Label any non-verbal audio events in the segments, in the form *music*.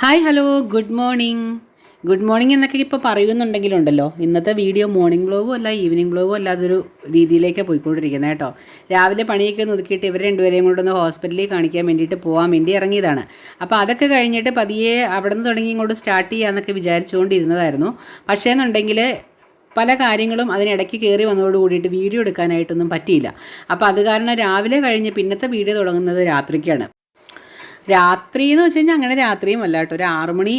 Hi hello. Good morning. Good morning എന്നൊക്കെ ഇപ്പോൾ പറയുന്നുണ്ടെങ്കിലുണ്ടല്ലോ. ഇന്നത്തെ വീഡിയോ മോർണിംഗ് ബ്ലോഗും അല്ല ഈവനിങ് ബ്ലോഗും അല്ലാതൊരു രീതിയിലേക്ക് പോയിക്കൊണ്ടിരിക്കുന്നത് കേട്ടോ. രാവിലെ പണിയൊക്കെ ഒന്ന് ഒതുക്കിയിട്ട് ഇവർ രണ്ടുപേരെയും കൊണ്ടൊന്ന് ഹോസ്പിറ്റലിൽ കാണിക്കാൻ വേണ്ടിയിട്ട് പോകാൻ വേണ്ടി ഇറങ്ങിയതാണ്. അപ്പോൾ അതൊക്കെ കഴിഞ്ഞിട്ട് പതിയെ അവിടെ നിന്ന് തുടങ്ങി ഇങ്ങോട്ട് സ്റ്റാർട്ട് ചെയ്യാമെന്നൊക്കെ വിചാരിച്ചുകൊണ്ടിരുന്നതായിരുന്നു. പക്ഷേ എന്നുണ്ടെങ്കിൽ പല കാര്യങ്ങളും അതിനിടയ്ക്ക് കയറി വന്നതോട് കൂടിയിട്ട് വീഡിയോ എടുക്കാനായിട്ടൊന്നും പറ്റിയില്ല. അപ്പോൾ അത് കാരണം രാവിലെ കഴിഞ്ഞ് പിന്നത്തെ വീഡിയോ തുടങ്ങുന്നത് രാത്രിക്കാണ്. രാത്രി എന്ന് വെച്ച് കഴിഞ്ഞാൽ അങ്ങനെ രാത്രിയും അല്ല കേട്ടോ. ഒരു ആറുമണി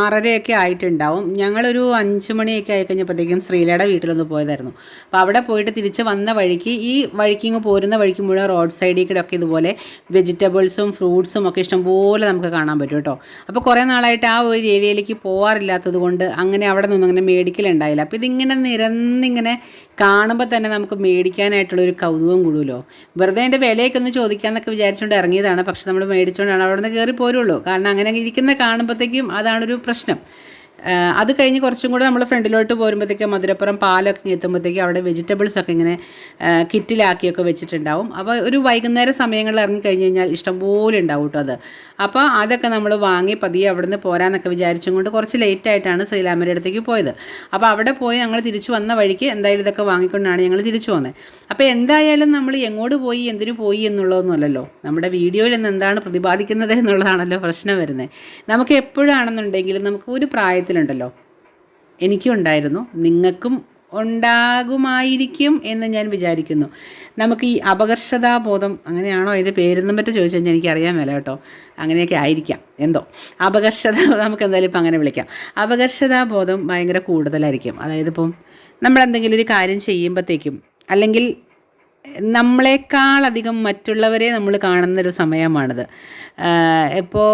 ആറരയൊക്കെ ആയിട്ടുണ്ടാവും. ഞങ്ങളൊരു അഞ്ച് മണിയൊക്കെ ആയി കഴിഞ്ഞപ്പോഴത്തേക്കും ശ്രീലയുടെ വീട്ടിലൊന്ന് പോയതായിരുന്നു. അപ്പോൾ അവിടെ പോയിട്ട് തിരിച്ച് വന്ന വഴിക്ക് ഈ വഴിക്ക് ഇങ്ങ് പോരുന്ന വഴിക്ക് മുഴുവൻ റോഡ് സൈഡിൽ കൂടെ ഒക്കെ ഇതുപോലെ വെജിറ്റബിൾസും ഫ്രൂട്ട്സും ഒക്കെ ഇഷ്ടംപോലെ നമുക്ക് കാണാൻ പറ്റും കേട്ടോ. അപ്പോൾ കുറേ നാളായിട്ട് ആ ഒരു ഏരിയയിലേക്ക് പോകാറില്ലാത്തത് കൊണ്ട് അങ്ങനെ അവിടെ നിന്നും അങ്ങനെ മേടിക്കലുണ്ടായില്ല അപ്പോൾ ഇതിങ്ങനെ നിരന്നിങ്ങനെ കാണുമ്പോൾ തന്നെ നമുക്ക് മേടിക്കാനായിട്ടുള്ളൊരു കൗതുകം കൂടുമല്ലോ. വെറുതെ അതിന്റെ വിലയൊക്കെ ഒന്ന് ചോദിക്കാമെന്നൊക്കെ വിചാരിച്ചുകൊണ്ട് ഇറങ്ങിയതാണ്. പക്ഷെ നമ്മൾ മേടിച്ചുകൊണ്ടാണ് അവിടെ നിന്ന് കയറി പോരുള്ളൂ. കാരണം അങ്ങനെ ഇരിക്കുന്ന കാണുമ്പോഴത്തേക്കും അതാണൊരു പ്രശ്നം. അത് കഴിഞ്ഞ് കുറച്ചും കൂടെ നമ്മൾ ഫ്രണ്ടിലോട്ട് പോരുമ്പോഴത്തേക്കും മധുരപ്പുറം പാലൊക്കെ എത്തുമ്പോഴത്തേക്കും അവിടെ വെജിറ്റബിൾസ് ഒക്കെ ഇങ്ങനെ കിറ്റിലാക്കിയൊക്കെ വെച്ചിട്ടുണ്ടാവും. അപ്പോൾ ഒരു വൈകുന്നേര സമയങ്ങളിൽ ഇറങ്ങി കഴിഞ്ഞ് കഴിഞ്ഞാൽ ഇഷ്ടംപോലെ ഉണ്ടാവും കേട്ടോ അത്. അപ്പോൾ അതൊക്കെ നമ്മൾ വാങ്ങി പതിയെ അവിടെ നിന്ന് പോരാന്നൊക്കെ വിചാരിച്ചും കൊണ്ട് കുറച്ച് ലേറ്റ് ആയിട്ടാണ് ശ്രീലാമരുടെ അടുത്തേക്ക് പോയത്. അപ്പോൾ അവിടെ പോയി ഞങ്ങൾ തിരിച്ചു വന്ന വഴിക്ക് എന്തായാലും ഇതൊക്കെ വാങ്ങിക്കൊണ്ടാണ് ഞങ്ങൾ തിരിച്ചു വന്നത് അപ്പോൾ എന്തായാലും നമ്മൾ എങ്ങോട്ട് പോയി എന്തിനു പോയി എന്നുള്ളതൊന്നുമല്ലല്ലോ നമ്മുടെ വീഡിയോയിൽ നിന്ന് എന്താണ് പ്രതിപാദിക്കുന്നത് എന്നുള്ളതാണല്ലോ പ്രശ്നം വരുന്നത് നമുക്ക് എപ്പോഴാണെന്നുണ്ടെങ്കിലും നമുക്ക് ഒരു പ്രായത്തിലുണ്ടല്ലോ എനിക്കും ഉണ്ടായിരുന്നു. നിങ്ങൾക്കും ഉണ്ടാകുമായിരിക്കും എന്ന് ഞാൻ വിചാരിക്കുന്നു. നമുക്ക് ഈ അപകർഷതാബോധം അങ്ങനെയാണോ അതിന്റെ പേരെന്നും പറ്റും ചോദിച്ചു കഴിഞ്ഞാൽ എനിക്കറിയാൻ മേല കേട്ടോ. അങ്ങനെയൊക്കെ ആയിരിക്കാം. എന്തോ. അപകർഷത *laughs* നമുക്ക് എന്തായാലും ഇപ്പം അങ്ങനെ വിളിക്കാം. അപകർഷതാബോധം ഭയങ്കര കൂടുതലായിരിക്കും. അതായത് ഇപ്പം നമ്മളെന്തെങ്കിലും ഒരു കാര്യം ചെയ്യുമ്പോഴത്തേക്കും അല്ലെങ്കിൽ നമ്മളെക്കാളധികം മറ്റുള്ളവരെ നമ്മൾ കാണുന്നൊരു സമയമാണിത്. ഇപ്പോൾ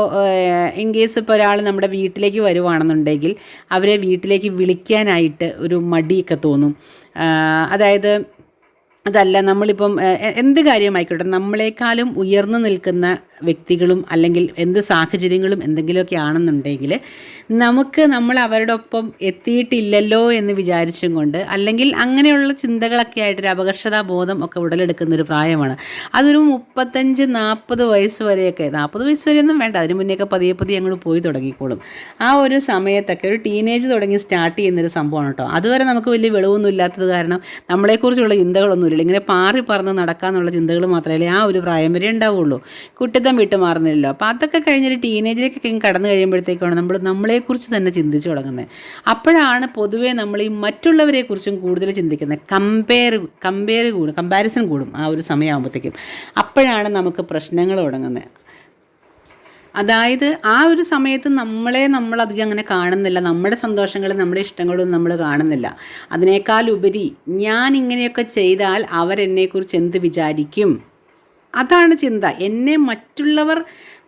ഇൻ കേസ് ഇപ്പോൾ ഒരാൾ നമ്മുടെ വീട്ടിലേക്ക് വരുവാണെന്നുണ്ടെങ്കിൽ അവരെ വീട്ടിലേക്ക് വിളിക്കാനായിട്ട് ഒരു മടിയൊക്കെ തോന്നും. അതായത് അതല്ല നമ്മളിപ്പം എന്ത് കാര്യമായിക്കോട്ടെ നമ്മളെക്കാളും ഉയർന്നു നിൽക്കുന്ന വ്യക്തികളും അല്ലെങ്കിൽ എന്ത് സാഹചര്യങ്ങളും എന്തെങ്കിലുമൊക്കെ ആണെന്നുണ്ടെങ്കിൽ നമുക്ക് നമ്മൾ അവരുടെ ഒപ്പം എത്തിയിട്ടില്ലല്ലോ എന്ന് വിചാരിച്ചും കൊണ്ട് അല്ലെങ്കിൽ അങ്ങനെയുള്ള ചിന്തകളൊക്കെ ആയിട്ടൊരു അപകർഷതാ ബോധം ഒക്കെ ഉടലെടുക്കുന്ന ഒരു പ്രായമാണ്. അതൊരു മുപ്പത്തഞ്ച് നാൽപ്പത് വയസ്സ് വരെയൊക്കെ നാൽപ്പത് വയസ്സ് വരെയൊന്നും വേണ്ട. അതിന് മുന്നേയൊക്കെ പതിയെ പതിയെ അങ്ങോട്ട് പോയി തുടങ്ങിക്കോളും. ആ ഒരു സമയത്തൊക്കെ ഒരു ടീനേജ് തുടങ്ങി സ്റ്റാർട്ട് ചെയ്യുന്നൊരു സംഭവമാണ് കേട്ടോ അതുവരെ നമുക്ക് വലിയ വെളിവൊന്നും ഇല്ലാത്തത് കാരണം നമ്മളെക്കുറിച്ചുള്ള ചിന്തകളൊന്നുമില്ല ഇങ്ങനെ പാറി പറന്ന് നടക്കാന്നുള്ള ചിന്തകൾ മാത്രമേ ആ ഒരു പ്രായം വരെ ഉണ്ടാവുള്ളൂ. കുട്ടിത്തം വിട്ടു മാറുന്നില്ലല്ലോ അപ്പോൾ അതൊക്കെ കഴിഞ്ഞൊരു ടീനേജിലേക്കൊക്കെ കടന്നു കഴിയുമ്പോഴത്തേക്കാണ് നമ്മൾ നമ്മളെക്കുറിച്ച് തന്നെ ചിന്തിച്ചു തുടങ്ങുന്നത് അപ്പോഴാണ് പൊതുവേ നമ്മൾ ഈ മറ്റുള്ളവരെക്കുറിച്ചും കൂടുതൽ ചിന്തിക്കുന്നത്. കമ്പയർ കമ്പയർ കൂടും കമ്പാരിസൺ കൂടും ആ ഒരു സമയമാകുമ്പോഴത്തേക്കും. അപ്പോഴാണ് നമുക്ക് പ്രശ്നങ്ങൾ തുടങ്ങുന്നത് അതായത് ആ ഒരു സമയത്ത് നമ്മളെ നമ്മൾ അധികം അങ്ങനെ കാണുന്നില്ല. നമ്മുടെ സന്തോഷങ്ങളും നമ്മുടെ ഇഷ്ടങ്ങളും നമ്മൾ കാണുന്നില്ല. അതിനേക്കാൾ ഉപരി ഞാൻ ഇങ്ങനെയൊക്കെ ചെയ്താൽ അവരെന്നെക്കുറിച്ച് എന്ത് വിചാരിക്കും? അതാണ് ചിന്ത. എന്നെ മറ്റുള്ളവർ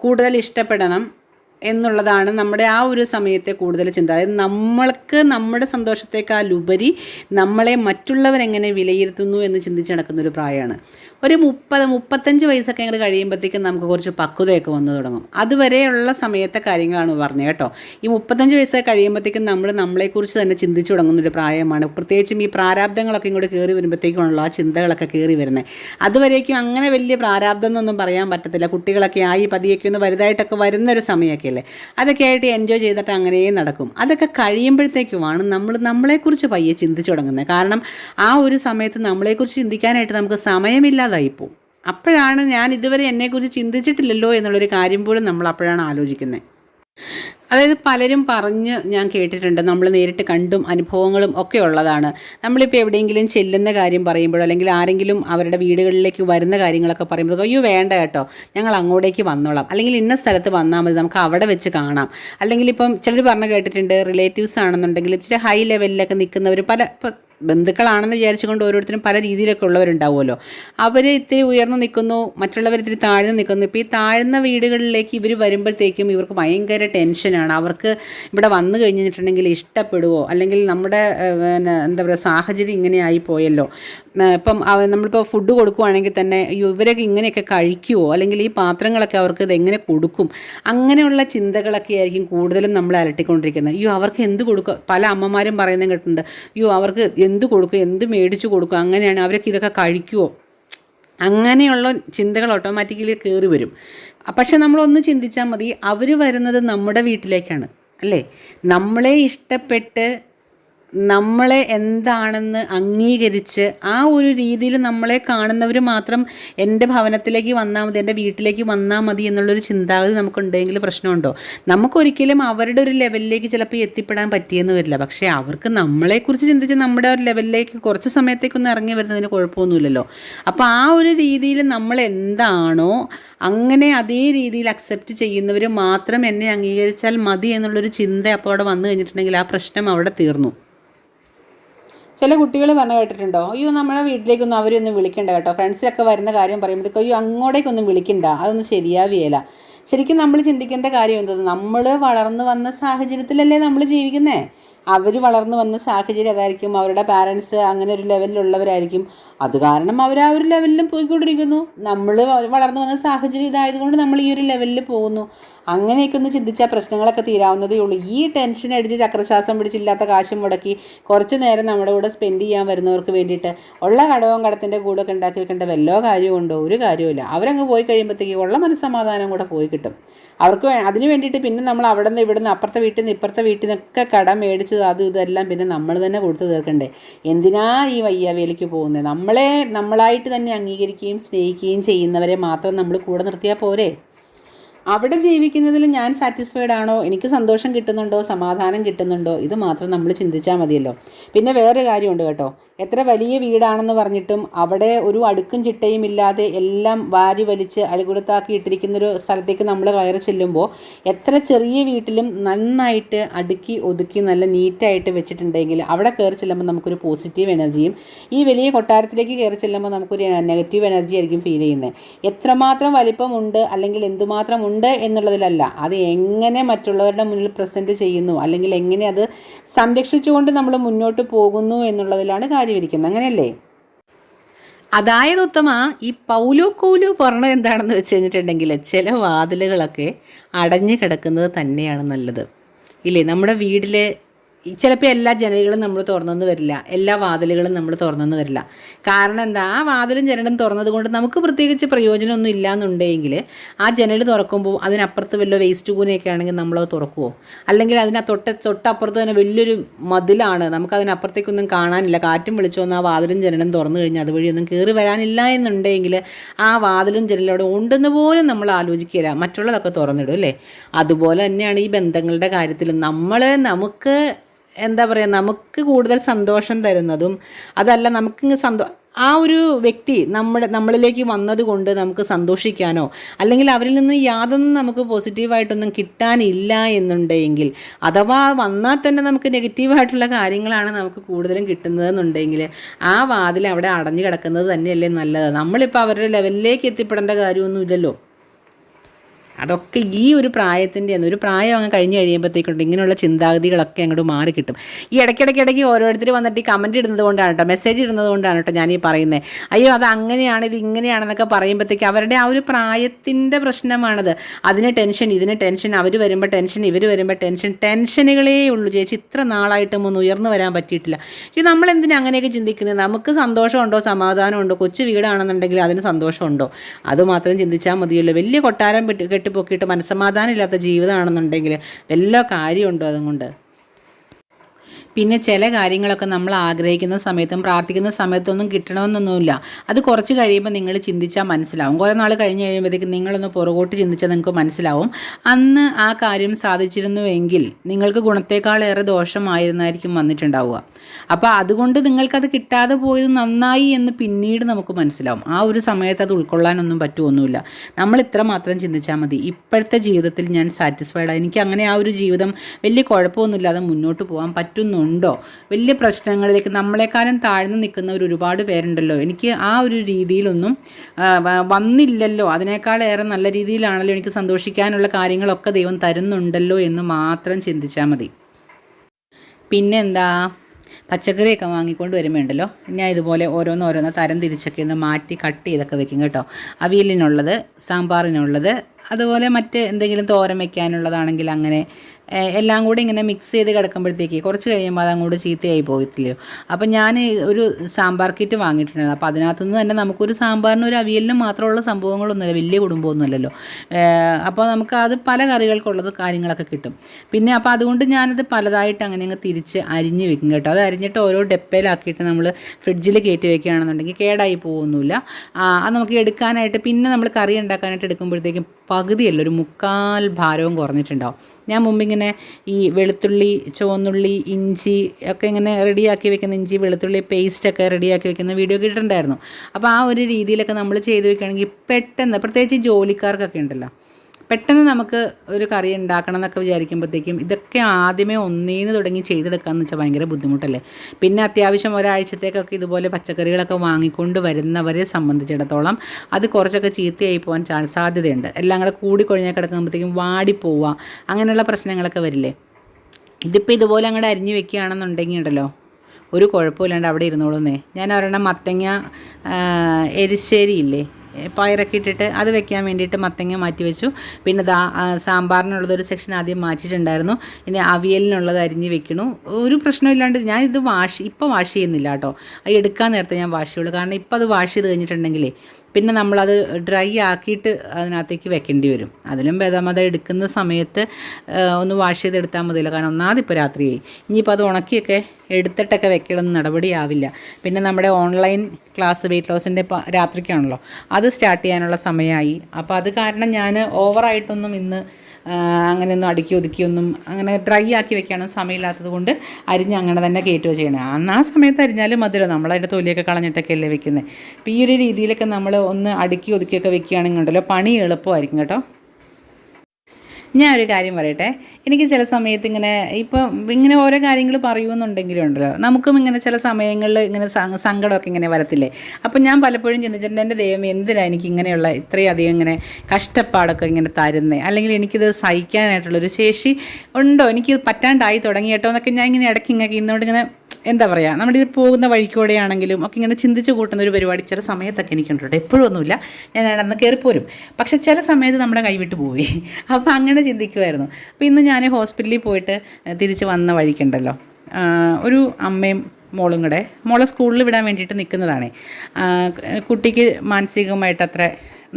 കൂടുതൽ ഇഷ്ടപ്പെടണം. എന്നുള്ളതാണ് നമ്മുടെ ആ ഒരു സമയത്തെ കൂടുതൽ ചിന്ത. അതായത് നമ്മൾക്ക് നമ്മുടെ സന്തോഷത്തേക്കാളുപരി നമ്മളെ മറ്റുള്ളവരെങ്ങനെ വിലയിരുത്തുന്നു എന്ന് ചിന്തിച്ച് നടക്കുന്ന ഒരു പ്രായമാണ്. ഒരു മുപ്പത് മുപ്പത്തഞ്ച് വയസ്സൊക്കെ ഇങ്ങോട്ട് കഴിയുമ്പോഴത്തേക്കും നമുക്ക് കുറച്ച് പക്വതയൊക്കെ വന്നു തുടങ്ങും. അതുവരെയുള്ള സമയത്തെ കാര്യങ്ങളാണ് പറഞ്ഞത് കേട്ടോ. ഈ മുപ്പത്തഞ്ച് വയസ്സൊക്കെ കഴിയുമ്പോഴത്തേക്കും നമ്മൾ നമ്മളെക്കുറിച്ച് തന്നെ ചിന്തിച്ചു തുടങ്ങുന്ന ഒരു പ്രായമാണ്. പ്രത്യേകിച്ചും ഈ പ്രാരാബ്ദങ്ങളൊക്കെ ഇങ്ങോട്ട് കയറി വരുമ്പോഴത്തേക്കുള്ള ആ ചിന്തകളൊക്കെ കയറി വരുന്നത്. അതുവരേക്കും അങ്ങനെ വലിയ പ്രാരാബ്ദം എന്നൊന്നും പറയാൻ പറ്റത്തില്ല. കുട്ടികളൊക്കെ ആയി പതിയൊക്കെ ഒന്ന് വലുതായിട്ടൊക്കെ വരുന്നൊരു സമയമൊക്കെ അല്ലേ അതൊക്കെ ആയിട്ട് എൻജോയ് ചെയ്തിട്ട് അങ്ങനെ നടക്കും. അതൊക്കെ കഴിയുമ്പോഴത്തേക്കുമാണ് നമ്മൾ നമ്മളെക്കുറിച്ച് പയ്യെ ചിന്തിച്ചു തുടങ്ങുന്നത്. കാരണം ആ ഒരു സമയത്ത് നമ്മളെക്കുറിച്ച് ചിന്തിക്കാനായിട്ട് നമുക്ക് സമയമില്ലാതായി പോകും അപ്പോഴാണ് ഞാൻ ഇതുവരെ എന്നെക്കുറിച്ച് ചിന്തിച്ചിട്ടില്ലല്ലോ എന്നുള്ളൊരു കാര്യം പോലും നമ്മൾ അപ്പോഴാണ് ആലോചിക്കുന്നത്. അതായത് പലരും പറഞ്ഞ് ഞാൻ കേട്ടിട്ടുണ്ട് നമ്മൾ നേരിട്ട് കണ്ടും അനുഭവങ്ങളും ഒക്കെ ഉള്ളതാണ്. നമ്മളിപ്പോൾ എവിടെയെങ്കിലും ചെല്ലുന്ന കാര്യം പറയുമ്പോഴോ അല്ലെങ്കിൽ ആരെങ്കിലും അവരുടെ വീടുകളിലേക്ക് വരുന്ന കാര്യങ്ങളൊക്കെ പറയുമ്പോൾ അയ്യോ വേണ്ട കേട്ടോ ഞങ്ങൾ അങ്ങോട്ടേക്ക് വന്നോളാം. അല്ലെങ്കിൽ ഇന്ന സ്ഥലത്ത് വന്നാൽ മതി നമുക്ക് അവിടെ വെച്ച് കാണാം. അല്ലെങ്കിൽ ഇപ്പം ചിലർ പറഞ്ഞ് കേട്ടിട്ടുണ്ട് റിലേറ്റീവ്സ് ആണെന്നുണ്ടെങ്കിൽ ഇച്ചിരി ഹൈ ലെവലിലൊക്കെ നിൽക്കുന്നവർ പല ബന്ധുക്കളാണെന്ന് വിചാരിച്ചുകൊണ്ട് ഓരോരുത്തരും പല രീതിയിലൊക്കെ ഉള്ളവരുണ്ടാവുമല്ലോ. അവർ ഇത്തിരി ഉയർന്നു നിൽക്കുന്നു മറ്റുള്ളവർ ഇത്തിരി താഴ്ന്നു നിൽക്കുന്നു. ഇപ്പോൾ ഈ താഴ്ന്ന വീടുകളിലേക്ക് ഇവർ വരുമ്പോഴത്തേക്കും ഇവർക്ക് ഭയങ്കര ടെൻഷനാണ് അവർക്ക് ഇവിടെ വന്നു കഴിഞ്ഞിട്ടുണ്ടെങ്കിൽ ഇഷ്ടപ്പെടുവോ? അല്ലെങ്കിൽ നമ്മുടെ എന്താ പറയുക സാഹചര്യം ഇങ്ങനെ ആയി പോയല്ലോ ഏഹ്, ഇപ്പം നമ്മളിപ്പോൾ ഫുഡ് കൊടുക്കുവാണെങ്കിൽ തന്നെ ഇവരൊക്കെ ഇങ്ങനെയൊക്കെ കഴിക്കുമോ അല്ലെങ്കിൽ ഈ പാത്രങ്ങളൊക്കെ അവർക്ക് ഇത് എങ്ങനെ കൊടുക്കും? അങ്ങനെയുള്ള ചിന്തകളൊക്കെ ആയിരിക്കും കൂടുതലും നമ്മൾ അലട്ടിക്കൊണ്ടിരിക്കുന്നത്. അയ്യോ അവർക്ക് എന്ത് കൊടുക്കുക പല അമ്മമാരും പറയുന്നത് കേട്ടിട്ടുണ്ട്. അയ്യോ അവർക്ക് എന്ത് കൊടുക്കും എന്ത് മേടിച്ചു കൊടുക്കും അങ്ങനെയാണ് അവരൊക്കെ ഇതൊക്കെ കഴിക്കുമോ അങ്ങനെയുള്ള ചിന്തകൾ ഓട്ടോമാറ്റിക്കലി കയറി വരും. പക്ഷെ നമ്മളൊന്ന് ചിന്തിച്ചാൽ മതി അവർ വരുന്നത് നമ്മുടെ വീട്ടിലേക്കാണ് അല്ലേ? നമ്മളെ ഇഷ്ടപ്പെട്ട് നമ്മളെ എന്താണെന്ന് അംഗീകരിച്ച് ആ ഒരു രീതിയിൽ നമ്മളെ കാണുന്നവർ മാത്രം എന്റെ ഭവനത്തിലേക്ക് വന്നാൽ മതി എന്റെ വീട്ടിലേക്ക് വന്നാൽ മതി എന്നുള്ളൊരു ചിന്താഗതി നമുക്കുണ്ടെങ്കിൽ പ്രശ്നമുണ്ടോ? നമുക്കൊരിക്കലും അവരുടെ ഒരു ലെവലിലേക്ക് ചിലപ്പോൾ എത്തിപ്പെടാൻ പറ്റിയെന്ന് വരില്ല. പക്ഷേ അവർക്ക് നമ്മളെക്കുറിച്ച് ചിന്തിച്ച് നമ്മുടെ ഒരു ലെവലിലേക്ക് കുറച്ച് സമയത്തേക്കൊന്ന് ഇറങ്ങി വരുന്നതിന് കുഴപ്പമൊന്നുമില്ലല്ലോ. അപ്പോൾ ആ ഒരു രീതിയിൽ നമ്മൾ എന്താണോ അങ്ങനെ അതേ രീതിയിൽ അക്സെപ്റ്റ് ചെയ്യുന്നവർ മാത്രം എന്നെ അംഗീകരിച്ചാൽ മതി എന്നുള്ളൊരു ചിന്ത അപ്പോൾ അവിടെ വന്നു കഴിഞ്ഞിട്ടുണ്ടെങ്കിൽ ആ പ്രശ്നം അവിടെ തീർന്നു. ചില കുട്ടികൾ പറഞ്ഞു കേട്ടിട്ടുണ്ടോ? അയ്യോ നമ്മുടെ വീട്ടിലേക്കൊന്നും അവരൊന്നും വിളിക്കണ്ട കേട്ടോ. ഫ്രണ്ട്സിലൊക്കെ വരുന്ന കാര്യം പറയുമ്പോഴത്തേക്ക് അയ്യോ അങ്ങോട്ടേക്കൊന്നും വിളിക്കണ്ട. അതൊന്നും ശരിയാവുകയില്ല ശരിക്കും നമ്മൾ ചിന്തിക്കേണ്ട കാര്യം എന്തോ നമ്മൾ വളർന്നു വന്ന സാഹചര്യത്തിലല്ലേ നമ്മൾ ജീവിക്കുന്നേ? അവർ വളർന്നു വന്ന സാഹചര്യം അതായിരിക്കും. അവരുടെ പാരൻസ് അങ്ങനെ ഒരു ലെവലിലുള്ളവരായിരിക്കും. അത് കാരണം അവർ ആ ഒരു ലെവലിലും പോയിക്കൊണ്ടിരിക്കുന്നു. നമ്മൾ വളർന്നു വന്ന സാഹചര്യം ഇതായതുകൊണ്ട് നമ്മൾ ഈ ഒരു ലെവലിൽ പോകുന്നു. അങ്ങനെയൊക്കെ ഒന്ന് ചിന്തിച്ചാൽ പ്രശ്നങ്ങളൊക്കെ തീരാവുന്നതേ ഉള്ളൂ. ഈ ടെൻഷൻ അടിച്ച് ചക്രശ്വാസം പിടിച്ചില്ലാത്ത കാശും മുടക്കി കുറച്ച് നേരം നമ്മുടെ കൂടെ സ്പെൻഡ് ചെയ്യാൻ വരുന്നവർക്ക് വേണ്ടിയിട്ട് ഉള്ള കടവും കടത്തിന്റെ കൂടൊക്കെ ഉണ്ടാക്കി വെക്കേണ്ട വല്ലോ കാര്യമുണ്ടോ? ഒരു കാര്യമില്ല അവരങ്ങ് പോയി കഴിയുമ്പോഴത്തേക്ക് ഉള്ള മനസ്സമാധാനം കൂടെ പോയി കിട്ടും. അവർക്ക് അതിന് വേണ്ടിയിട്ട് പിന്നെ നമ്മൾ അവിടെ നിന്ന് ഇവിടെ നിന്ന് അപ്പുറത്തെ വീട്ടിൽ നിന്ന് ഇപ്പുറത്തെ വീട്ടിൽ നിന്നൊക്കെ കടം മേടിച്ച് അതും ഇതെല്ലാം പിന്നെ നമ്മൾ തന്നെ കൊടുത്തു തീർക്കണ്ടേ? എന്തിനാ ഈ വയ്യാവേലിക്ക് പോകുന്നത് നമ്മളെ നമ്മളായിട്ട് തന്നെ അംഗീകരിക്കുകയും സ്നേഹിക്കുകയും ചെയ്യുന്നവരെ മാത്രം നമ്മൾ കൂടെ നിർത്തിയാൽ പോരെ? അവിടെ ജീവിക്കുന്നതിൽ ഞാൻ സാറ്റിസ്ഫൈഡ് ആണോ? എനിക്ക് സന്തോഷം കിട്ടുന്നുണ്ടോ? സമാധാനം കിട്ടുന്നുണ്ടോ? ഇത് മാത്രം നമ്മൾ ചിന്തിച്ചാൽ മതിയല്ലോ. പിന്നെ വേറൊരു കാര്യമുണ്ട് കേട്ടോ. എത്ര വലിയ വീടാണെന്ന് പറഞ്ഞിട്ടും അവിടെ ഒരു അടുക്കും ചിട്ടയും ഇല്ലാതെ എല്ലാം വാരി വലിച്ച് അടികുടത്താക്കി ഇട്ടിരിക്കുന്നൊരു സ്ഥലത്തേക്ക് നമ്മൾ കയറി ചെല്ലുമ്പോൾ എത്ര ചെറിയ വീട്ടിലും നന്നായിട്ട് അടുക്കി ഒതുക്കി നല്ല നീറ്റായിട്ട് വെച്ചിട്ടുണ്ടെങ്കിൽ അവിടെ കയറി ചെല്ലുമ്പോൾ നമുക്കൊരു പോസിറ്റീവ് എനർജിയും ഈ വലിയ കൊട്ടാരത്തിലേക്ക് കയറി ചെല്ലുമ്പോൾ നമുക്കൊരു നെഗറ്റീവ് എനർജി ആയിരിക്കും ഫീൽ ചെയ്യുന്നത്. എത്രമാത്രം വലിപ്പമുണ്ട് അല്ലെങ്കിൽ എന്തുമാത്രം ഉണ്ട് എന്നുള്ളതിലല്ല. അത് എങ്ങനെ മറ്റുള്ളവരുടെ മുന്നിൽ പ്രസന്റ് ചെയ്യുന്നു അല്ലെങ്കിൽ എങ്ങനെ അത് സംരക്ഷിച്ചുകൊണ്ട് നമ്മൾ മുന്നോട്ട് പോകുന്നു എന്നുള്ളതിലാണ് കാര്യമിരിക്കുന്നത്. അങ്ങനെയല്ലേ? അതായത് ഉത്തമ ഈ പൗലോ കൗലോ പറഞ്ഞത് എന്താണെന്ന് വെച്ച് കഴിഞ്ഞിട്ടുണ്ടെങ്കിൽ ചില വാതിലുകളൊക്കെ അടഞ്ഞു കിടക്കുന്നത് തന്നെയാണ് നല്ലത്. ഇല്ലേ? നമ്മുടെ വീട്ടിലെ ചിലപ്പോൾ എല്ലാ ജനലുകളും നമ്മൾ തുറന്നെന്ന് വരില്ല. എല്ലാ വാതിലുകളും നമ്മൾ തുറന്നെന്ന് വരില്ല. കാരണം എന്താ? ആ വാതിലും ജനലും തുറന്നത് കൊണ്ട് നമുക്ക് പ്രത്യേകിച്ച് പ്രയോജനമൊന്നും ഇല്ലാന്നുണ്ടെങ്കിൽ ആ ജനൽ തുറക്കുമ്പോൾ അതിനപ്പുറത്ത് വല്ല വേസ്റ്റ് കൂനയൊക്കെ ആണെങ്കിൽ നമ്മളത് തുറക്കുമോ അല്ലെങ്കിൽ അതിന് തൊട്ട് തൊട്ടപ്പുറത്ത് തന്നെ വലിയൊരു മതിലാണ്. നമുക്ക് അതിനപ്പുറത്തേക്കൊന്നും കാണാനില്ല. കാറ്റും വിളിച്ചോന്ന് ആ വാതിലും ജനലും തുറന്നു കഴിഞ്ഞാൽ അതുവഴിയൊന്നും കയറി വരാനില്ല എന്നുണ്ടെങ്കിൽ ആ വാതിലും ജനലും അവിടെ ഉണ്ടെന്ന് പോലും നമ്മൾ ആലോചിക്കില്ല മറ്റുള്ളതൊക്കെ തുറന്നിടും അല്ലേ? അതുപോലെ തന്നെയാണ് ഈ ബന്ധങ്ങളുടെ കാര്യത്തിൽ നമ്മൾ നമുക്ക് എന്താ പറയുക നമുക്ക് കൂടുതൽ സന്തോഷം തരുന്നതും അതല്ല നമുക്ക് സന്തോ ആ ഒരു വ്യക്തി നമ്മുടെ നമ്മളിലേക്ക് വന്നതുകൊണ്ട് നമുക്ക് സന്തോഷിക്കാനോ അല്ലെങ്കിൽ അവരിൽ നിന്ന് യാതൊന്നും നമുക്ക് പോസിറ്റീവായിട്ടൊന്നും കിട്ടാനില്ല എന്നുണ്ടെങ്കിൽ അഥവാ വന്നാൽ തന്നെ നമുക്ക് നെഗറ്റീവായിട്ടുള്ള കാര്യങ്ങളാണ് നമുക്ക് കൂടുതലും കിട്ടുന്നതെന്നുണ്ടെങ്കിൽ ആ വാതിൽ അവിടെ അടഞ്ഞു കിടക്കുന്നത് തന്നെയല്ലേ നല്ലത്. നമ്മളിപ്പോൾ അവരുടെ ലെവലിലേക്ക് എത്തിപ്പെടേണ്ട കാര്യമൊന്നുമില്ലല്ലോ. അതൊക്കെ ഈ ഒരു പ്രായത്തിന്റെ ഒരു പ്രായം അങ്ങ് കഴിഞ്ഞ് കഴിയുമ്പോഴത്തേക്കുണ്ട് ഇങ്ങനെയുള്ള ചിന്താഗതികളൊക്കെ അങ്ങോട്ട് മാറി കിട്ടും. ഈ ഇടയ്ക്കിടയ്ക്ക് ഇടയ്ക്ക് ഓരോരുത്തർ വന്നിട്ട് ഈ കമന്റ് ഇടുന്നത് കൊണ്ടാണ് കേട്ടോ മെസ്സേജ് ഇടുന്നത് കൊണ്ടാണ് കേട്ടോ ഞാനീ പറയുന്നത് അയ്യോ അത് അങ്ങനെയാണ് ഇത് ഇങ്ങനെയാണെന്നൊക്കെ പറയുമ്പോഴത്തേക്ക് അവരുടെ ആ ഒരു പ്രായത്തിന്റെ പ്രശ്നമാണത്. അതിന് ടെൻഷൻ ഇതിന് ടെൻഷൻ അവർ വരുമ്പോൾ ടെൻഷൻ ഇവർ വരുമ്പോൾ ടെൻഷൻ ടെൻഷനുകളേ ഉള്ളൂ ചേച്ചി ഇത്ര നാളായിട്ടും ഒന്ന് ഉയർന്നു വരാൻ പറ്റിയിട്ടില്ല. ഇത് നമ്മളെന്തിനാ അങ്ങനെയൊക്കെ ചിന്തിക്കുന്നത് നമുക്ക് സന്തോഷമുണ്ടോ? സമാധാനമുണ്ടോ? കൊച്ചു വീടാണെന്നുണ്ടെങ്കിൽ അതിന് സന്തോഷമുണ്ടോ? അതുമാത്രം ചിന്തിച്ചാൽ മതിയല്ലോ. വലിയ കൊട്ടാരം പെട്ടി കെട്ടിപ്പൊക്കിയിട്ട് മനസ്സമാധാനം ഇല്ലാത്ത ജീവിതമാണെന്നുണ്ടെങ്കിൽ വല്ല കാര്യമുണ്ടോ അതുകൊണ്ട്? പിന്നെ ചില കാര്യങ്ങളൊക്കെ നമ്മൾ ആഗ്രഹിക്കുന്ന സമയത്തും പ്രാർത്ഥിക്കുന്ന സമയത്തൊന്നും കിട്ടണമെന്നൊന്നുമില്ല. അത് കുറച്ച് കഴിയുമ്പോൾ നിങ്ങൾ ചിന്തിച്ചാൽ മനസ്സിലാവും. കുറേ നാൾ കഴിഞ്ഞ് കഴിയുമ്പോഴത്തേക്കും നിങ്ങളൊന്ന് പുറകോട്ട് ചിന്തിച്ചാൽ നിങ്ങൾക്ക് മനസ്സിലാവും. അന്ന് ആ കാര്യം സാധിച്ചിരുന്നുവെങ്കിൽ നിങ്ങൾക്ക് ഗുണത്തേക്കാളേറെ ദോഷമായിരുന്നായിരിക്കും വന്നിട്ടുണ്ടാവുക. അപ്പോൾ അതുകൊണ്ട് നിങ്ങൾക്കത് കിട്ടാതെ പോയത് നന്നായി എന്ന് പിന്നീട് നമുക്ക് മനസ്സിലാവും. ആ ഒരു സമയത്ത് അത് ഉൾക്കൊള്ളാനൊന്നും പറ്റുമൊന്നുമില്ല നമ്മൾ ഇത്ര മാത്രം ചിന്തിച്ചാൽ മതി. ഇപ്പോഴത്തെ ജീവിതത്തിൽ ഞാൻ സാറ്റിസ്ഫൈഡ് എനിക്ക് അങ്ങനെ ആ ഒരു ജീവിതം വലിയ കുഴപ്പമൊന്നുമില്ലാതെ മുന്നോട്ട് പോകാൻ പറ്റുന്നുണ്ടോ വലിയ പ്രശ്നങ്ങളിലേക്ക് നമ്മളെക്കാളും താഴ്ന്നു നിൽക്കുന്നവർ ഒരുപാട് പേരുണ്ടല്ലോ. എനിക്ക് ആ ഒരു രീതിയിലൊന്നും വന്നില്ലല്ലോ. അതിനേക്കാളേറെ നല്ല രീതിയിലാണല്ലോ എനിക്ക് സന്തോഷിക്കാനുള്ള കാര്യങ്ങളൊക്കെ ദൈവം തരുന്നുണ്ടല്ലോ എന്ന് മാത്രം ചിന്തിച്ചാൽ മതി. പിന്നെന്താ? പച്ചക്കറിയൊക്കെ വാങ്ങിക്കൊണ്ട് വരുമ്പോണ്ടല്ലോ. ഞാൻ ഇതുപോലെ ഓരോന്ന് ഓരോന്ന് തരം തിരിച്ചൊക്കെ ഒന്ന് മാറ്റി കട്ട് ചെയ്തൊക്കെ വെക്കും കേട്ടോ. അവിയലിനുള്ളത് സാമ്പാറിനുള്ളത് അതുപോലെ മറ്റ് എന്തെങ്കിലും തോരൻ വെക്കാനുള്ളതാണെങ്കിൽ അങ്ങനെ എല്ലാം കൂടി ഇങ്ങനെ മിക്സ് ചെയ്ത് കിടക്കുമ്പോഴത്തേക്ക് കുറച്ച് കഴിയുമ്പോൾ അതങ്ങോട്ട് ചീത്തയായി പോകത്തില്ലയോ? അപ്പം ഞാൻ ഒരു സാമ്പാർ കിറ്റ് വാങ്ങിയിട്ടുണ്ടായിരുന്നു. അപ്പോൾ അതിനകത്തു നിന്ന് തന്നെ നമുക്കൊരു സാമ്പാറിനും ഒരു അവിയലിനും മാത്രമുള്ള സംഭവങ്ങളൊന്നുമില്ല. വലിയ കുടുംബമൊന്നുമല്ലല്ലോ. അപ്പോൾ നമുക്ക് അത് പല കറികൾക്കുള്ളത് കാര്യങ്ങളൊക്കെ കിട്ടും. പിന്നെ അപ്പോൾ അതുകൊണ്ട് ഞാനത് പലതായിട്ട് അങ്ങനെ അങ്ങ് തിരിച്ച് അരിഞ്ഞ് വെക്കും കേട്ടോ. അത് അരിഞ്ഞിട്ട് ഓരോ ഡെപ്പയിലാക്കിയിട്ട് നമ്മൾ ഫ്രിഡ്ജിൽ കയറ്റി വെക്കുകയാണെന്നുണ്ടെങ്കിൽ കേടായി പോകുന്നില്ല. അത് നമുക്ക് എടുക്കാനായിട്ട് പിന്നെ നമ്മൾ കറി ഉണ്ടാക്കാനായിട്ട് എടുക്കുമ്പോഴത്തേക്കും പകുതിയല്ല ഒരു മുക്കാൽ ഭാരവും കുറഞ്ഞിട്ടുണ്ടാവും. ഞാൻ മുമ്പ് ഇങ്ങനെ ഈ വെളുത്തുള്ളി ചുവന്നുള്ളി ഇഞ്ചി ഒക്കെ ഇങ്ങനെ റെഡിയാക്കി വെക്കുന്ന ഇഞ്ചി വെളുത്തുള്ളി പേസ്റ്റൊക്കെ റെഡിയാക്കി വെക്കുന്ന വീഡിയോ കിട്ടിണ്ടായിരുന്നു അപ്പോൾ ആ ഒരു രീതിയിലൊക്കെ നമ്മൾ ചെയ്ത് വെക്കുകയാണെങ്കിൽ പെട്ടെന്ന് പ്രത്യേകിച്ച് ജോലിക്കാർക്കൊക്കെ ഉണ്ടല്ലോ പെട്ടെന്ന് നമുക്ക് ഒരു കറി ഉണ്ടാക്കണം എന്നൊക്കെ വിചാരിക്കുമ്പോഴത്തേക്കും ഇതൊക്കെ ആദ്യമേ ഒന്നേന്ന് തുടങ്ങി ചെയ്തെടുക്കാമെന്ന് വെച്ചാൽ ഭയങ്കര ബുദ്ധിമുട്ടല്ലേ? പിന്നെ അത്യാവശ്യം ഒരാഴ്ചത്തേക്കൊക്കെ ഇതുപോലെ പച്ചക്കറികളൊക്കെ വാങ്ങിക്കൊണ്ട് വരുന്നവരെ സംബന്ധിച്ചിടത്തോളം അത് കുറച്ചൊക്കെ ചീത്തയായി പോകാൻ സാധ്യതയുണ്ട്. എല്ലാം കൂടെ കൂടി കൊഴിഞ്ഞാൽ കിടക്കുമ്പോഴത്തേക്കും വാടിപ്പോവുക അങ്ങനെയുള്ള പ്രശ്നങ്ങളൊക്കെ വരില്ലേ? ഇതിപ്പോൾ ഇതുപോലെ അങ്ങോട്ട് അരിഞ്ഞ് വെക്കുകയാണെന്നുണ്ടെങ്കിൽ ഉണ്ടല്ലോ ഒരു കുഴപ്പമില്ലാണ്ട് അവിടെ ഇരുന്നോളൂന്നേ. ഞാൻ ഒരെണ്ണം മത്തങ്ങ എരിശ്ശേരി ഇല്ലേ? പയറൊക്കെ ഇട്ടിട്ട് അത് വെക്കാൻ വേണ്ടിയിട്ട് മത്തങ്ങ മാറ്റി വെച്ചു. പിന്നെ ദാ സാമ്പാറിനുള്ളതൊരു സെക്ഷൻ ആദ്യം മാറ്റിയിട്ടുണ്ടായിരുന്നു. ഇനി അവിയലിനുള്ളത് അരിഞ്ഞ് വെക്കണു. ഒരു പ്രശ്നമില്ലാണ്ട് ഞാൻ ഇത് വാഷ് ഇപ്പോൾ വാഷ് ചെയ്യുന്നില്ല കേട്ടോ. എടുക്കാൻ നേരത്തെ ഞാൻ വാഷ് ചെയ്യുള്ളൂ. കാരണം ഇപ്പോൾ അത് വാഷ് ചെയ്ത് കഴിഞ്ഞിട്ടുണ്ടെങ്കിലേ പിന്നെ നമ്മളത് ഡ്രൈ ആക്കിയിട്ട് അതിനകത്തേക്ക് വെക്കേണ്ടി വരും. അതിലും ഭേദമത എടുക്കുന്ന സമയത്ത് ഒന്ന് വാഷ് ചെയ്തെടുത്താൽ മതിയല്ലോ. കാരണം ഒന്നാമത് ഇപ്പോൾ രാത്രിയായി. ഇനിയിപ്പോൾ അത് ഉണക്കിയൊക്കെ എടുത്തിട്ടൊക്കെ വെക്കലൊന്നും നടപടിയാവില്ല. പിന്നെ നമ്മുടെ ഓൺലൈൻ ക്ലാസ് വെയിറ്റ് ലോസിന്റെ രാത്രിക്കാണല്ലോ. അത് സ്റ്റാർട്ട് ചെയ്യാനുള്ള സമയമായി അപ്പോൾ അത് കാരണം ഞാൻ ഓവറായിട്ടൊന്നും ഇന്ന് അങ്ങനെയൊന്നും അടുക്കി ഒതുക്കിയൊന്നും അങ്ങനെ ഡ്രൈ ആക്കി വെക്കാനൊന്നും സമയമില്ലാത്തത് കൊണ്ട് അരിഞ്ഞ് അങ്ങനെ തന്നെ കയറ്റുക ചെയ്യണേ. അന്ന് ആ സമയത്ത് അരിഞ്ഞാലും മധുരം നമ്മളതിന്റെ തൊലിയൊക്കെ കളഞ്ഞിട്ടൊക്കെ അല്ലേ വെക്കുന്നത് അപ്പോൾ ഈ ഒരു രീതിയിലൊക്കെ നമ്മൾ ഒന്ന് അടുക്കി ഒതുക്കിയൊക്കെ വെക്കുകയാണെങ്കിൽ ഉണ്ടല്ലോ പണി എളുപ്പമായിരിക്കും കേട്ടോ. ഞാൻ ഒരു കാര്യം പറയട്ടെ. എനിക്ക് ചില സമയത്ത് ഇങ്ങനെ ഇപ്പോൾ ഇങ്ങനെ ഓരോ കാര്യങ്ങൾ പറയുമെന്നുണ്ടെങ്കിലും ഉണ്ടല്ലോ. നമുക്കും ഇങ്ങനെ ചില സമയങ്ങളിൽ ഇങ്ങനെ സങ്കടമൊക്കെ ഇങ്ങനെ വരത്തില്ലേ? അപ്പം ഞാൻ പലപ്പോഴും ചിന്തിച്ചിട്ടുണ്ട് എന്റെ ദൈവം എന്തിനാണ് എനിക്ക് ഇങ്ങനെയുള്ള ഇത്രയധികം ഇങ്ങനെ കഷ്ടപ്പാടൊക്കെ ഇങ്ങനെ തരുന്നത് അല്ലെങ്കിൽ എനിക്കിത് സഹിക്കാനായിട്ടുള്ളൊരു ശേഷി ഉണ്ടോ? എനിക്ക് പറ്റാണ്ടായി തുടങ്ങി കേട്ടോ എന്നൊക്കെ ഞാൻ ഇങ്ങനെ ഇടയ്ക്ക് ഇങ്ങനെ ഇന്നുകൊണ്ട് ഇങ്ങനെ എന്താ പറയുക നമ്മുടെ ഇത് പോകുന്ന വഴിക്കൂടെ ആണെങ്കിലും ഒക്കെ ഇങ്ങനെ ചിന്തിച്ച് കൂട്ടുന്ന ഒരു പരിപാടി ചില സമയത്തൊക്കെ എനിക്ക് കേട്ടോ. എപ്പോഴും ഒന്നുമില്ല. ഞാൻ അന്ന് കയറിപ്പോരും പക്ഷെ ചില സമയത്ത് നമ്മുടെ കൈവിട്ട് പോയി അപ്പോൾ അങ്ങനെ ചിന്തിക്കുമായിരുന്നു അപ്പോൾ ഇന്ന് ഞാൻ ഹോസ്പിറ്റലിൽ പോയിട്ട് തിരിച്ച് വന്ന വഴിക്കുണ്ടല്ലോ. ഒരു അമ്മയും മോളും കൂടെ. മോളെ സ്കൂളിൽ വിടാൻ വേണ്ടിയിട്ട് നിൽക്കുന്നതാണേ കുട്ടിക്ക് മാനസികമായിട്ട് അത്ര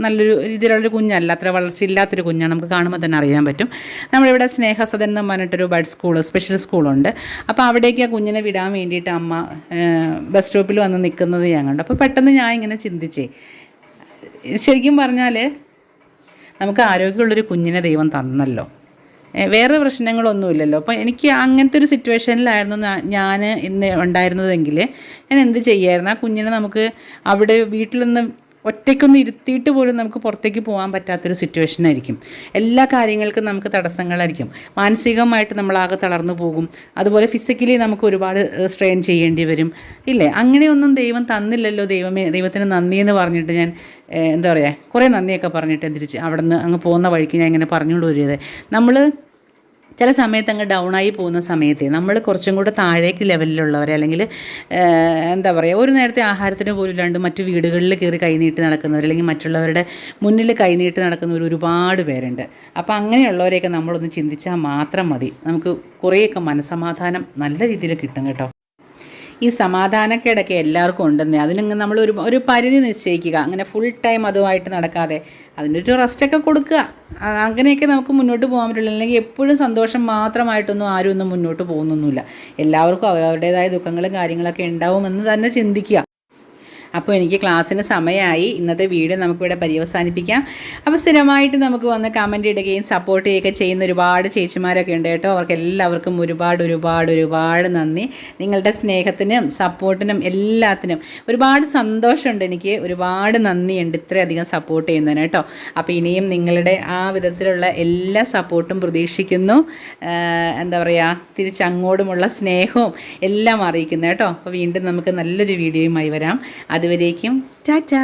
നല്ലൊരു രീതിയിലുള്ളൊരു കുഞ്ഞല്ല അത്ര വളർച്ചയില്ലാത്തൊരു കുഞ്ഞാണ്. നമുക്ക് കാണുമ്പോൾ തന്നെ അറിയാൻ പറ്റും. നമ്മളിവിടെ സ്നേഹസദൻ എന്ന് പറഞ്ഞിട്ടൊരു ബഡ് സ്കൂൾ സ്പെഷ്യൽ സ്കൂളുണ്ട്. അപ്പോൾ അവിടേക്ക് ആ കുഞ്ഞിനെ വിടാൻ വേണ്ടിയിട്ട് അമ്മ ബസ് സ്റ്റോപ്പിൽ വന്ന് നിൽക്കുന്നത് ഞാൻ കണ്ടു. അപ്പോൾ പെട്ടെന്ന് ഞാൻ ഇങ്ങനെ ചിന്തിച്ചേ. ശരിക്കും പറഞ്ഞാൽ നമുക്ക് ആരോഗ്യമുള്ളൊരു കുഞ്ഞിനെ ദൈവം തന്നല്ലോ. വേറെ പ്രശ്നങ്ങളൊന്നുമില്ലല്ലോ. അപ്പോൾ എനിക്ക് അങ്ങനത്തെ ഒരു സിറ്റുവേഷനിലായിരുന്നു ഞാൻ ഇന്ന് ഉണ്ടായിരുന്നതെങ്കിൽ ഞാൻ എന്ത് ചെയ്യായിരുന്നു? ആ കുഞ്ഞിനെ നമുക്ക് അവിടെ വീട്ടിൽ നിന്ന് ഒറ്റയ്ക്കൊന്ന് ഇരുത്തിയിട്ട് പോലും നമുക്ക് പുറത്തേക്ക് പോകാൻ പറ്റാത്തൊരു സിറ്റുവേഷൻ ആയിരിക്കും. എല്ലാ കാര്യങ്ങൾക്കും നമുക്ക് തടസ്സങ്ങളായിരിക്കും. മാനസികമായിട്ട് നമ്മളാകെ തളർന്നു പോകും. അതുപോലെ ഫിസിക്കലി നമുക്ക് ഒരുപാട് സ്ട്രെയിൻ ചെയ്യേണ്ടി വരും. ഇല്ലേ? അങ്ങനെയൊന്നും ദൈവം തന്നില്ലല്ലോ. ദൈവമേ ദൈവത്തിന് നന്ദി എന്ന് പറഞ്ഞിട്ട് ഞാൻ എന്താ പറയുക കുറേ നന്ദിയൊക്കെ പറഞ്ഞിട്ട് തിരിച്ച് അവിടെ നിന്ന് അങ്ങ് പോകുന്ന വഴിക്ക് ഞാൻ ഇങ്ങനെ പറഞ്ഞുകൊണ്ട് വരുന്നത് നമ്മൾ ചില സമയത്ത് അങ്ങ് ഡൗൺ ആയി പോകുന്ന സമയത്ത് നമ്മൾ കുറച്ചും കൂടെ താഴേക്ക് ലെവലിലുള്ളവരെ അല്ലെങ്കിൽ എന്താ പറയുക ഒരു നേരത്തെ ആഹാരത്തിന് പോലും ഇല്ലാണ്ട് മറ്റു വീടുകളിൽ കയറി കൈനീട്ടി നടക്കുന്നവർ അല്ലെങ്കിൽ മറ്റുള്ളവരുടെ മുന്നിൽ കൈനീട്ടി നടക്കുന്നവർ ഒരുപാട് പേരുണ്ട്. അപ്പോൾ അങ്ങനെയുള്ളവരെയൊക്കെ നമ്മളൊന്ന് ചിന്തിച്ചാൽ മാത്രം മതി. നമുക്ക് കുറേയൊക്കെ മനസമാധാനം നല്ല രീതിയിൽ കിട്ടും കേട്ടോ. ഈ സമാധാനക്കേടൊക്കെ എല്ലാവർക്കും ഉണ്ടെന്നേ. അതിനങ്ങ് നമ്മൾ ഒരു ഒരു പരിധി നിശ്ചയിക്കുക. അങ്ങനെ ഫുൾ ടൈം അതുമായിട്ട് നടക്കാതെ. അതിനൊരു റെസ്റ്റൊക്കെ കൊടുക്കുക. അങ്ങനെയൊക്കെ നമുക്ക് മുന്നോട്ട് പോകാൻ പറ്റുള്ളൂ. അല്ലെങ്കിൽ എപ്പോഴും സന്തോഷം മാത്രമായിട്ടൊന്നും ആരും ഒന്നും മുന്നോട്ട് പോകുന്നൊന്നുമില്ല. എല്ലാവർക്കും അവരവരുടേതായ ദുഃഖങ്ങളും കാര്യങ്ങളൊക്കെ ഉണ്ടാവുമെന്ന് തന്നെ ചിന്തിക്കുക. അപ്പോൾ എനിക്ക് ക്ലാസ്സിന് സമയമായി. ഇന്നത്തെ വീഡിയോ നമുക്കിവിടെ പര്യവസാനിപ്പിക്കാം. അപ്പോൾ സ്ഥിരമായിട്ട് നമുക്ക് വന്ന് കമന്റ് ഇടുകയും സപ്പോർട്ട് ചെയ്യുകയൊക്കെ ചെയ്യുന്ന ഒരുപാട് ചേച്ചിമാരൊക്കെ ഉണ്ട് കേട്ടോ. അവർക്ക് എല്ലാവർക്കും ഒരുപാട് ഒരുപാട് ഒരുപാട് നന്ദി. നിങ്ങളുടെ സ്നേഹത്തിനും സപ്പോർട്ടിനും എല്ലാത്തിനും ഒരുപാട് സന്തോഷമുണ്ട് എനിക്ക്. ഒരുപാട് നന്ദിയുണ്ട് ഇത്രയധികം സപ്പോർട്ട് ചെയ്യുന്നതിന് കേട്ടോ. അപ്പോൾ ഇനിയും നിങ്ങളുടെ ആ വിധത്തിലുള്ള എല്ലാ സപ്പോർട്ടും പ്രതീക്ഷിക്കുന്നു. എന്താ പറയുക തിരിച്ചങ്ങോട്ടുമുള്ള സ്നേഹവും എല്ലാം അറിയിക്കുന്നു കേട്ടോ. അപ്പോൾ വീണ്ടും നമുക്ക് നല്ലൊരു വീഡിയോയുമായി വരാം. അതുവരേക്കും. ടാറ്റാ.